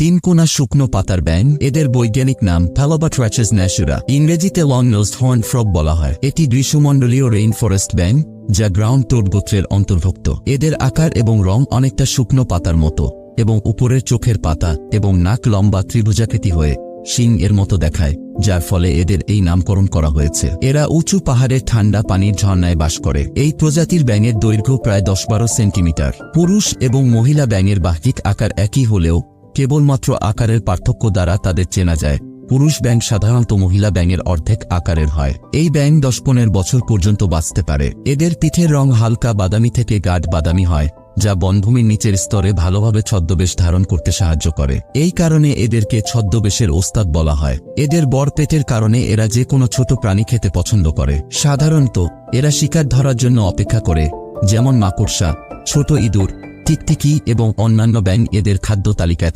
তিন কোনা শুকনো পাতার ব্যাং এদের বৈজ্ঞানিক নাম প্যালোবাট্রাচেস ন্যাসুরা ইংরেজিতে লং নোস্ট হর্ন ফ্রগ বলা হয়। এটি গ্রীষ্মমণ্ডলীয় রেইন ফরেস্ট ব্যাং যা গ্রাউন্ড টোড গোত্রের অন্তর্ভুক্ত। এদের আকার এবং রং অনেকটা শুকনো পাতার মতো, এবং উপরের চোখের পাতা এবং নাক লম্বা ত্রিভুজাকৃতি হয়ে শিং এর মতো দেখায়, যার ফলে এদের এই নামকরণ করা হয়েছে। এরা উঁচু পাহাড়ের ঠান্ডা পানির ঝর্ণায় বাস করে। এই প্রজাতির ব্যাঙের দৈর্ঘ্য প্রায় দশ বারো সেন্টিমিটার। পুরুষ এবং মহিলা ব্যাঙের বাহ্যিক আকার একই হলেও কেবলমাত্র আকারের পার্থক্য দ্বারা তাদের চেনা যায়। পুরুষ ব্যাঙ সাধারণত মহিলা ব্যাঙের অর্ধেক আকারের হয়। এই ব্যাঙ দশ পনেরো বছর পর্যন্ত বাঁচতে পারে। এদের পিঠের রং হালকা বাদামি থেকে গাঢ় বাদামি হয়, যা বনভূমির নিচের স্তরে ভালোভাবে ছদ্মবেশ ধারণ করতে সাহায্য করে। এই কারণে এদেরকে ছদ্মবেশের ওস্তাদ বলা হয়। এদের বড় পেটের কারণে এরা যে কোনো ছোট প্রাণী খেতে পছন্দ করে। সাধারণত, এরা শিকার ধরার জন্য অপেক্ষা করে, যেমন মাকড়সা, ছোট ইঁদুর, টিকটিকি এবং অন্যান্য ব্যাঙ এদের খাদ্য তালিকায়